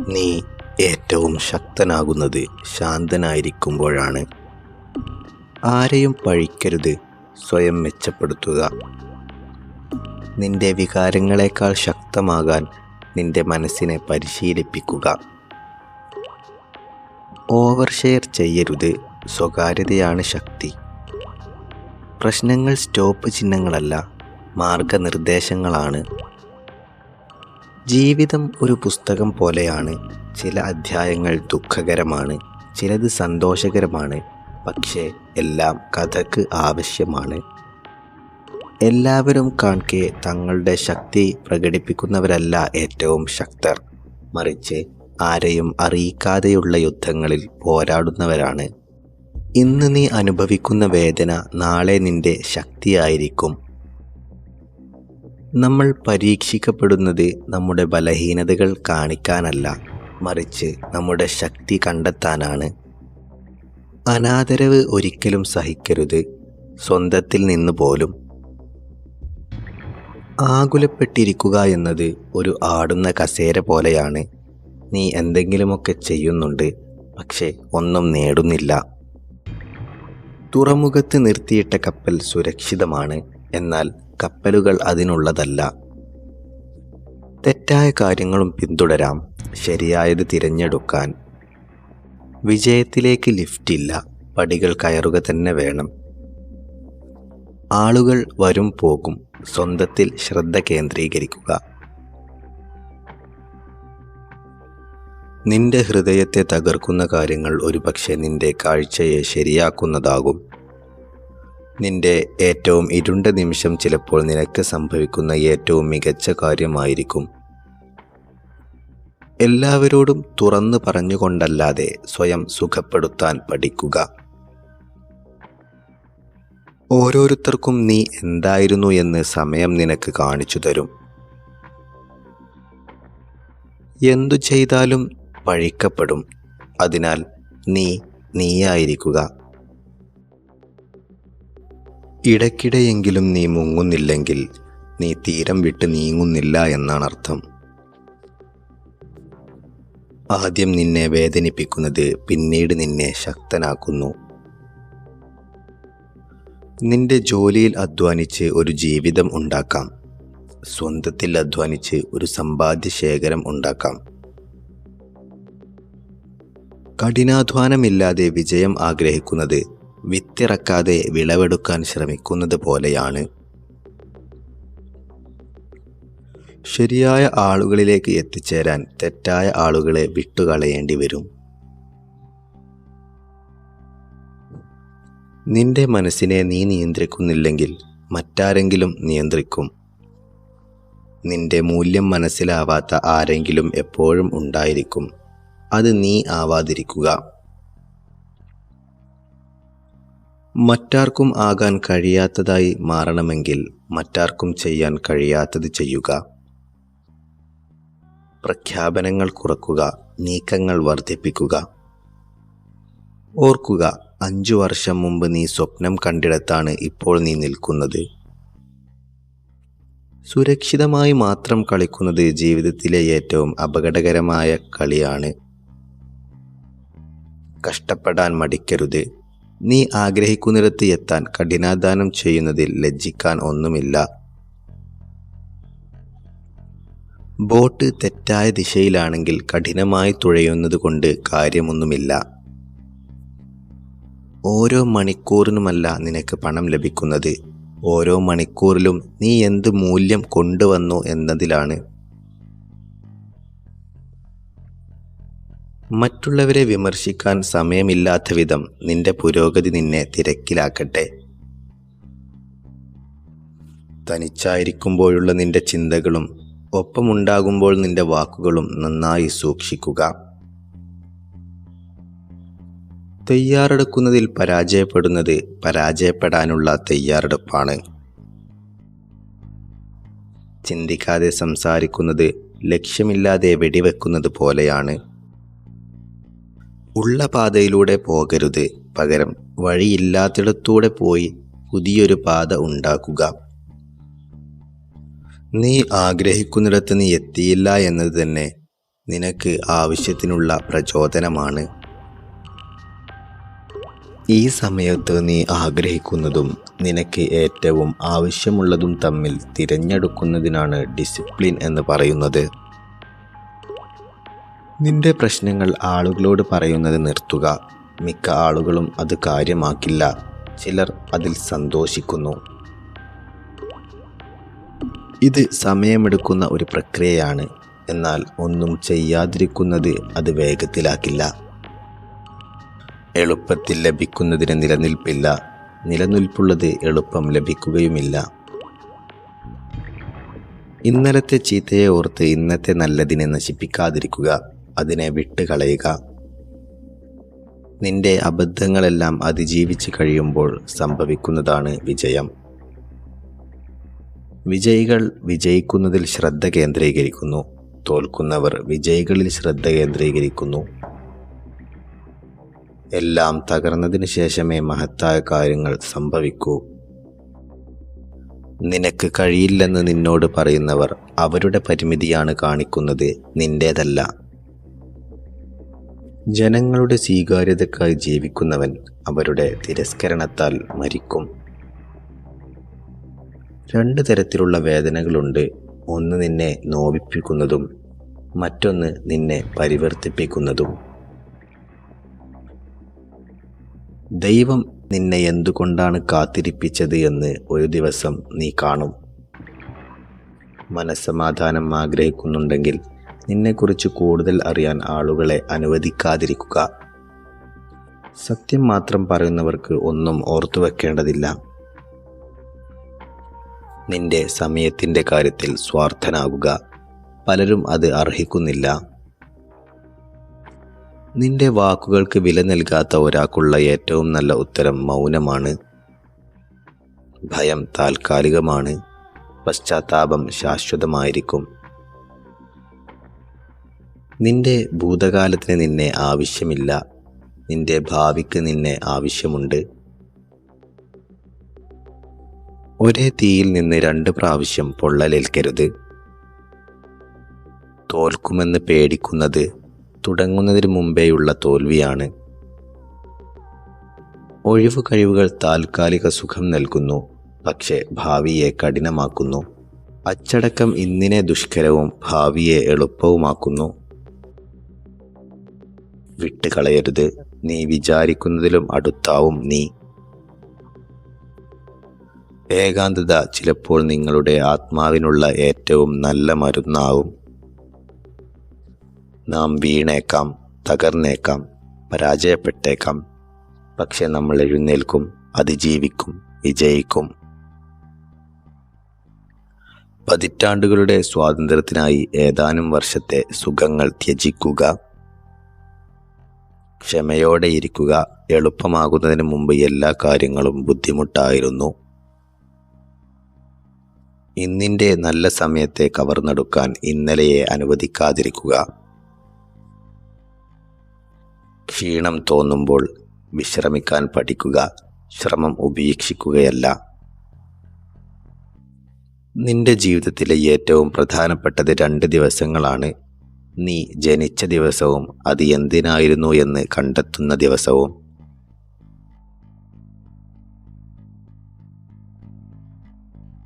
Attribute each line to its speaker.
Speaker 1: നീ ഏറ്റവും ശക്തനാകുന്നത് ശാന്തനായിരിക്കുമ്പോഴാണ്. ആരെയും പഴിക്കരുത് സ്വയം മെച്ചപ്പെടുത്തുക. നിന്റെ വികാരങ്ങളെക്കാൾ ശക്തമാകാൻ നിന്റെ മനസ്സിനെ പരിശീലിപ്പിക്കുക. ഓവർ ഷെയർ ചെയ്യരുത് സ്വകാര്യതയാണ് ശക്തി. പ്രശ്നങ്ങൾ സ്റ്റോപ്പ് ചിഹ്നങ്ങളല്ല മാർഗനിർദ്ദേശങ്ങളാണ്. ജീവിതം ഒരു പുസ്തകം പോലെയാണ്. ചില അധ്യായങ്ങൾ ദുഃഖകരമാണ് ചിലത് സന്തോഷകരമാണ് പക്ഷേ എല്ലാം കഥക്ക് ആവശ്യമാണ്. എല്ലാവരും കാൺകെ തങ്ങളുടെ ശക്തി പ്രകടിപ്പിക്കുന്നവരല്ല ഏറ്റവും ശക്തർ. മറിച്ച് ആരെയും അറിയിക്കാതെയുള്ള യുദ്ധങ്ങളിൽ പോരാടുന്നവരാണ്. ഇന്ന് നീ അനുഭവിക്കുന്ന വേദന നാളെ നിന്റെ ശക്തിയായിരിക്കും. നമ്മൾ പരീക്ഷിക്കപ്പെടുന്നത് നമ്മുടെ ബലഹീനതകൾ കാണിക്കാനല്ല മറിച്ച് നമ്മുടെ ശക്തി കണ്ടെത്താനാണ്. അനാദരവ് ഒരിക്കലും സഹിക്കരുത്. സ്വന്തത്തിൽ നിന്ന് പോലും. ആകുലപ്പെട്ടിരിക്കുക എന്നത് ഒരു ആടുന്ന കസേര പോലെയാണ്. നീ എന്തെങ്കിലുമൊക്കെ ചെയ്യുന്നുണ്ട് പക്ഷേ ഒന്നും നേടുന്നില്ല. തുറമുഖത്ത് നിർത്തിയിട്ട കപ്പൽ സുരക്ഷിതമാണ്. എന്നാൽ കപ്പലുകൾ അതിനുള്ളതല്ല. തെറ്റായ കാര്യങ്ങളും പിന്തുടരാം. ശരിയായത് തിരഞ്ഞെടുക്കാൻ. വിജയത്തിലേക്ക് ലിഫ്റ്റില്ല പടികൾ കയറുക തന്നെ വേണം. ആളുകൾ വരും പോകും. സ്വന്തത്തിൽ ശ്രദ്ധ കേന്ദ്രീകരിക്കുക. നിന്റെ ഹൃദയത്തെ തകർക്കുന്ന കാര്യങ്ങൾ ഒരുപക്ഷെ നിന്റെ കാഴ്ചയെ ശരിയാക്കുന്നതാകും. നിന്റെ ഏറ്റവും ഇരുണ്ട നിമിഷം ചിലപ്പോൾ നിനക്ക് സംഭവിക്കുന്ന ഏറ്റവും മികച്ച കാര്യമായിരിക്കും. എല്ലാവരോടും തുറന്നു പറഞ്ഞുകൊണ്ടല്ലാതെ സ്വയം സുഖപ്പെടുത്താൻ പഠിക്കുക. ഓരോരുത്തർക്കും നീ എന്തായിരുന്നു എന്ന് സമയം നിനക്ക് കാണിച്ചു തരും. എന്തു ചെയ്താലും പഴിക്കപ്പെടും. അതിനാൽ നീ നീയായിരിക്കുക. ഇടയ്ക്കിടെയെങ്കിലും നീ മുങ്ങുന്നില്ലെങ്കിൽ നീ തീരം വിട്ട് നീങ്ങുന്നില്ല എന്നാണ് അർത്ഥം. ആദ്യം നിന്നെ വേദനിപ്പിക്കുന്നത് പിന്നീട് നിന്നെ ശക്തനാക്കുന്നു. നിന്റെ ജോലിയിൽ അധ്വാനിച്ച് ഒരു ജീവിതം ഉണ്ടാക്കാം. സ്വന്തത്തിൽ അധ്വാനിച്ച് ഒരു സമ്പാദ്യ ശേഖരം ഉണ്ടാക്കാം. കഠിനാധ്വാനമില്ലാതെ വിജയം ആഗ്രഹിക്കുന്നത് വിത്തിറക്കാതെ വിളവെടുക്കാൻ ശ്രമിക്കുന്നത് പോലെയാണ്. ശരിയായ ആളുകളിലേക്ക് എത്തിച്ചേരാൻ തെറ്റായ ആളുകളെ വിട്ടുകളയേണ്ടി വരും. നിന്റെ മനസ്സിനെ നീ നിയന്ത്രിക്കുന്നില്ലെങ്കിൽ മറ്റാരെങ്കിലും നിയന്ത്രിക്കും. നിന്റെ മൂല്യം മനസ്സിലാവാത്ത ആരെങ്കിലും എപ്പോഴും ഉണ്ടായിരിക്കും. അത് നീ ആവാതിരിക്കുക. മറ്റാർക്കും ആകാൻ കഴിയാത്തതായി മാറണമെങ്കിൽ മറ്റാർക്കും ചെയ്യാൻ കഴിയാത്തത് ചെയ്യുക. പ്രഖ്യാപനങ്ങൾ കുറക്കുക നീക്കങ്ങൾ വർദ്ധിപ്പിക്കുക. ഓർക്കുക അഞ്ചു വർഷം മുമ്പ് നീ സ്വപ്നം കണ്ടിടത്താണ് ഇപ്പോൾ നീ നിൽക്കുന്നത്. സുരക്ഷിതമായി മാത്രം കളിക്കുന്നത് ജീവിതത്തിലെ ഏറ്റവും അപകടകരമായ കളിയാണ്. കഷ്ടപ്പെടാൻ മടിക്കരുത്. നീ ആഗ്രഹിക്കുന്നിടത്ത് എത്താൻ കഠിനാധാനം ചെയ്യുന്നതിൽ ലജ്ജിക്കാൻ ഒന്നുമില്ല. ബോട്ട് തെറ്റായ ദിശയിലാണെങ്കിൽ കഠിനമായി തുഴയുന്നത് കൊണ്ട് കാര്യമൊന്നുമില്ല. ഓരോ മണിക്കൂറിനുമല്ല നിനക്ക് പണം ലഭിക്കുന്നത്. ഓരോ മണിക്കൂറിലും നീ എന്ത് മൂല്യം കൊണ്ടുവന്നു എന്നതിലാണ് മറ്റുള്ളവരെ വിമർശിക്കാൻ സമയമില്ലാത്ത വിധം നിന്റെ പുരോഗതി നിന്നെ തിരക്കിലാക്കട്ടെ. തനിച്ചായിരിക്കുമ്പോഴുള്ള നിന്റെ ചിന്തകളും ഒപ്പമുണ്ടാകുമ്പോൾ നിന്റെ വാക്കുകളും നന്നായി സൂക്ഷിക്കുക. തയ്യാറെടുക്കുന്നതിൽ പരാജയപ്പെടുന്നത് പരാജയപ്പെടാനുള്ള തയ്യാറെടുപ്പാണ്. ചിന്തിക്കാതെ സംസാരിക്കുന്നത് ലക്ഷ്യമില്ലാതെ വെടിവെക്കുന്നത് പോലെയാണ്. ഉള്ള പാതയിലൂടെ പോകരുത്. പകരം വഴിയില്ലാത്തിടത്തൂടെ പോയി പുതിയൊരു പാത ഉണ്ടാക്കുക. നീ ആഗ്രഹിക്കുന്നിടത്ത് നീ എത്തിയില്ല എന്നത് തന്നെ നിനക്ക് ആവശ്യത്തിനുള്ള പ്രചോദനമാണ്. ഈ സമയത്ത് നീ ആഗ്രഹിക്കുന്നതും നിനക്ക് ഏറ്റവും ആവശ്യമുള്ളതും തമ്മിൽ തിരഞ്ഞെടുക്കുന്നതിനാണ് ഡിസിപ്ലിൻ എന്ന് പറയുന്നത്. നിന്റെ പ്രശ്നങ്ങൾ ആളുകളോട് പറയുന്നത് നിർത്തുക. മിക്ക ആളുകളും അത് കാര്യമാക്കില്ല. ചിലർ അതിൽ സന്തോഷിക്കുന്നു. ഇത് സമയമെടുക്കുന്ന ഒരു പ്രക്രിയയാണ്. എന്നാൽ ഒന്നും ചെയ്യാതിരിക്കുന്നത് അത് വേഗത്തിലാക്കില്ല. എളുപ്പത്തിൽ ലഭിക്കുന്നതിന് നിലനിൽപ്പില്ല. നിലനിൽപ്പുള്ളത് എളുപ്പം ലഭിക്കുകയുമില്ല. ഇന്നലത്തെ ചീത്തയെ ഓർത്ത് ഇന്നത്തെ നല്ലതിനെ നശിപ്പിക്കാതിരിക്കുക. അതിനെ വിട്ടുകളയുക. നിന്റെ അബദ്ധങ്ങളെല്ലാം അതിജീവിച്ച് കഴിയുമ്പോൾ സംഭവിക്കുന്നതാണ് വിജയം. വിജയികൾ വിജയിക്കുന്നതിൽ ശ്രദ്ധ കേന്ദ്രീകരിക്കുന്നു. തോൽക്കുന്നവർ വിജയികളിൽ ശ്രദ്ധ കേന്ദ്രീകരിക്കുന്നു. എല്ലാം തകർന്നതിന് ശേഷമേ മഹത്തായ കാര്യങ്ങൾ സംഭവിക്കൂ. നിനക്ക് കഴിയില്ലെന്ന് നിന്നോട് പറയുന്നവർ അവരുടെ പരിമിതിയാണ് കാണിക്കുന്നത്. നിന്റേതല്ല. ജനങ്ങളുടെ സ്വീകാര്യതക്കായി ജീവിക്കുന്നവൻ അവരുടെ തിരസ്കരണത്താൽ മരിക്കും. രണ്ട് തരത്തിലുള്ള വേദനകളുണ്ട്. ഒന്ന് നിന്നെ നോവിപ്പിക്കുന്നതും മറ്റൊന്ന് നിന്നെ പരിവർത്തിപ്പിക്കുന്നതും. ദൈവം നിന്നെ എന്തുകൊണ്ടാണ് കാത്തിരിപ്പിച്ചത് എന്ന് ഒരു ദിവസം നീ കാണും. മനസ്സമാധാനം ആഗ്രഹിക്കുന്നുണ്ടെങ്കിൽ നിന്നെക്കുറിച്ച് കൂടുതൽ അറിയാൻ ആളുകളെ അനുവദിക്കാതിരിക്കുക. സത്യം മാത്രം പറയുന്നവർക്ക് ഒന്നും ഓർത്തു വെക്കേണ്ടതില്ല. നിന്റെ സമയത്തിന്റെ കാര്യത്തിൽ സ്വാർത്ഥനാകുക. പലരും അത് അർഹിക്കുന്നില്ല. നിന്റെ വാക്കുകൾക്ക് വില നൽകാത്ത ഒരാൾക്കുള്ള ഏറ്റവും നല്ല ഉത്തരം മൗനമാണ്. ഭയം താൽക്കാലികമാണ്. പശ്ചാത്താപം ശാശ്വതമായിരിക്കും. നിന്റെ ഭൂതകാലത്തിന് നിന്നെ ആവശ്യമില്ല. നിന്റെ ഭാവിക്ക് നിന്നെ ആവശ്യമുണ്ട്. ഒരേ തീയിൽ നിന്ന് രണ്ട് പ്രാവശ്യം പൊള്ളലേൽക്കരുത്. തോൽക്കുമെന്ന് പേടിക്കുന്നത് തുടങ്ങുന്നതിന് മുമ്പേയുള്ള തോൽവിയാണ്. ഒഴിവു കഴിവുകൾ താൽക്കാലിക സുഖം നൽകുന്നു പക്ഷേ ഭാവിയെ കഠിനമാക്കുന്നു. അച്ചടക്കം ഇന്നിനെ ദുഷ്കരവും ഭാവിയെ എളുപ്പവുമാക്കുന്നു. വിട്ടുകളയരുത്. നീ വിചാരിക്കുന്നതിലും അടുത്താവും നീ. ഏകാന്തത ചിലപ്പോൾ നിങ്ങളുടെ ആത്മാവിനുള്ള ഏറ്റവും നല്ല മരുന്നാവും. നാം വീണേക്കാം തകർന്നേക്കാം പരാജയപ്പെട്ടേക്കാം. പക്ഷെ നമ്മൾ എഴുന്നേൽക്കും അതിജീവിക്കും വിജയിക്കും. പതിറ്റാണ്ടുകളുടെ സ്വാതന്ത്ര്യത്തിനായി ഏതാനും വർഷത്തെ സുഖങ്ങൾ ത്യജിക്കുക. ക്ഷമയോടെ ഇരിക്കുക എളുപ്പമാകുന്നതിന് മുമ്പ് എല്ലാ കാര്യങ്ങളും ബുദ്ധിമുട്ടായിരുന്നു. ഇന്നിന്റെ നല്ല സമയത്തെ കവർന്നെടുക്കാൻ ഇന്നലെയെ അനുവദിക്കാതിരിക്കുക. ക്ഷീണം തോന്നുമ്പോൾ വിശ്രമിക്കാൻ പഠിക്കുക. ശ്രമം ഉപേക്ഷിക്കുകയല്ല. നിന്റെ ജീവിതത്തിലെ ഏറ്റവും പ്രധാനപ്പെട്ടത് രണ്ട് ദിവസങ്ങളാണ്. നീ ജനിച്ച ദിവസവും അത് എന്തിനായിരുന്നു എന്ന് കണ്ടെത്തുന്ന ദിവസവും